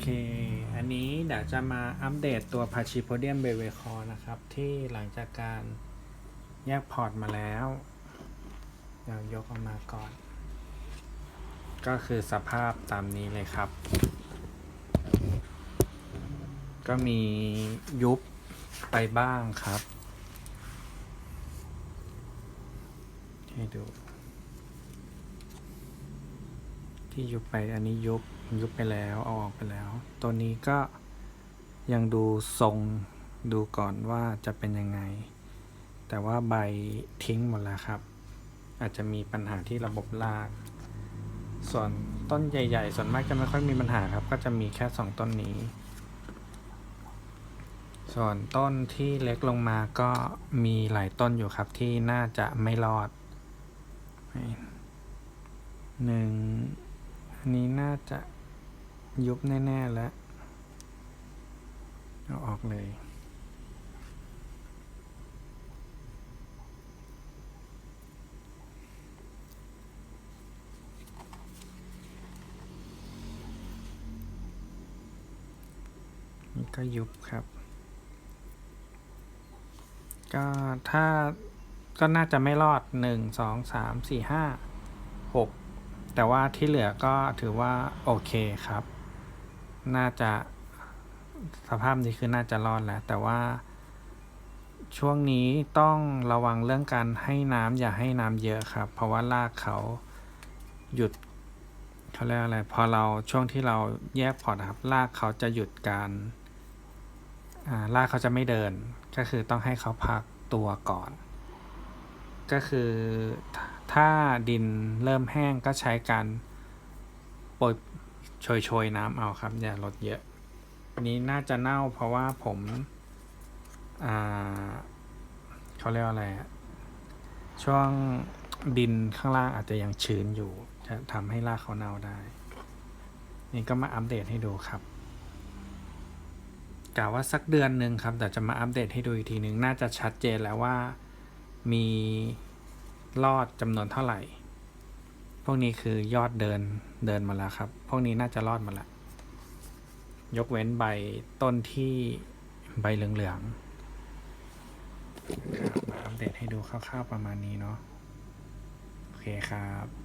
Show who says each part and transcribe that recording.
Speaker 1: เค อันนี้เดี๋ยวจะมาอัปเดตตัว p a c h y p o d i u m b e v e c o r นะครับ ที่หลังจากการแยกพอร์ตมาแล้วเดี๋ยวยกออกมาก่อน ก็คือสภาพตามนี้เลยครับ ก็มียุบไปบ้างครับ ให้ดู ที่ยุบไปอันนี้ยุบ ยุบไปแล้วเอาออกไปแล้ว ตัวนี้ก็ยังดูทรงดูก่อนว่าจะเป็นยังไง แต่ว่าใบทิ้งหมดแล้วครับ อาจจะมีปัญหาที่ระบบราก ส่วนต้นใหญ่ ๆ ส่วนมากจะไม่ค่อยมีปัญหาครับ ก็จะมีแค่สองต้นนี้ ส่วนต้นที่เล็กลงมาก็มีหลายต้นอยู่ครับที่น่าจะไม่รอดหนึ่งอันนี้น่าจะ ยุบแน่ ๆ แล้ว เอาออกเลย นี่ก็ยุบครับ ก็ถ้าก็น่าจะไม่รอดหนึ่งสองสามสี่ห้าหกแต่ว่าที่เหลือก็ถือว่าโอเคครับ น่าจะสภาพนี้คือน่าจะรอดแล้ว แต่ว่าช่วงนี้ต้องระวังเรื่องการให้น้ำอย่าให้น้ำเยอะครับ เพราะว่ารากเขาหยุดเขาเรียกอะไรพอเราช่วงที่เราแยกพอร์ตครับรากเขาจะหยุดการอ่ารากเขาจะไม่เดิน ก็คือต้องให้เขาพักตัวก่อน ก็คือถ้าดินเริ่มแห้งก็ใช้การโปรย โชยน้ำเอาครับ อย่าลดเยอะอันนี้น่าจะเน่าเพราะว่าผมอ่าเขาเรียกว่าอะไรช่วงดินข้างล่างอาจจะยังชื้นอยู่ จะทำให้รากเขาเน่าได้ นี่ก็มาอัปเดตให้ดูครับกะว่าสักเดือนหนึ่งครับแต่จะมาอัปเดตให้ดูอีกทีหนึ่งน่าจะชัดเจนแล้วว่ามีรอดจำนวนเท่าไหร่ พวกนี้คือยอดเดินเดินมาแล้วครับ พวกนี้น่าจะรอดมาแล้ว ยกเว้นใบต้นที่ใบเหลืองๆครับมาอัปเดตให้ดูคร่าวๆประมาณนี้เนาะ โอเคครับ